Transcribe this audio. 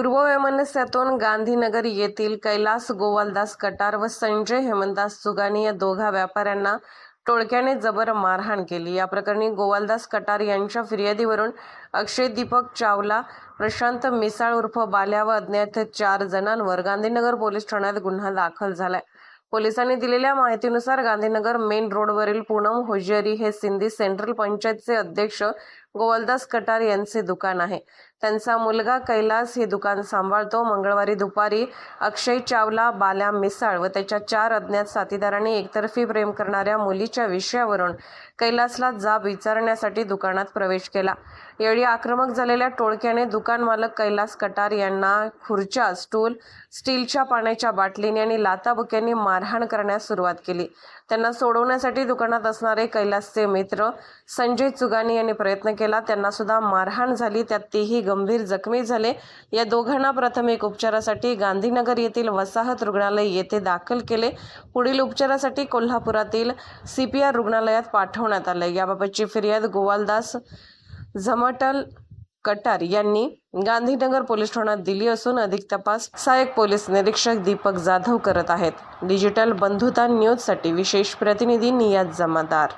पूर्व वैमनस्यातून गांधीनगर येथील कैलास गोवालदास कटार व संजय हेमंतदास सुगानी या दोघा व्यापाऱ्यांना टोळक्याने जबर मारहाण केली. या प्रकरणी गोवालदास कटार यांच्या फिर्यादीवरून अक्षय दीपक चावला प्रशांत मिसाळ उर्फ बाल्या व अज्ञात चार जणांवर गांधीनगर पोलीस ठाण्यात गुन्हा दाखल झालाय. पोलिसांनी दिलेल्या माहितीनुसार गांधीनगर मेन रोडवरील पूनम होजियरी हे सिंधी सेंट्रल पंचायतचे अध्यक्ष गोवलदास कटार यांचे दुकान आहे. त्यांचा मुलगा कैलास हे दुकान सांभाळतो. मंगळवारी दुपारी अक्षय चावला बाल्या मिसाळ व त्याच्या चार अज्ञात साथीदारांनी एकतर्फी प्रेम करणाऱ्या मुलीच्या विषयावरून कैलासला जाब विचारण्यासाठी दुकानात प्रवेश केला. यावेळी आक्रमक झालेल्या टोळक्याने दुकान मालक कैलास कटार यांना खुर्च्या स्टूल स्टीलच्या पाण्याच्या बाटलीने आणि लाताबुक्यांनी मारहाण करण्यास सुरुवात केली. त्यांना सोडवण्यासाठी दुकानात असणारे कैलासचे मित्र संजय चुगानी यांनी प्रयत्न केला. त्यांना सुद्धा मारहाण झाली. त्यात तेही गंभीर जखमी झाले. या दोघांना प्राथमिक उपचारासाठी गांधीनगर येथील वसाहत रुग्णालय येथे दाखल केले. पुढील उपचारासाठी कोल्हापुरातील सी पी आर रुग्णालयात पाठवण्यात आले. याबाबतची फिर्याद गोवालदास झमटल कटार यांनी गांधीनगर पोलीस ठाण्यात दिली असून अधिक तपास सहाय्यक पोलीस निरीक्षक दीपक जाधव करत आहेत. डिजिटल बंधुता न्यूजसाठी विशेष प्रतिनिधी नियाज जमादार.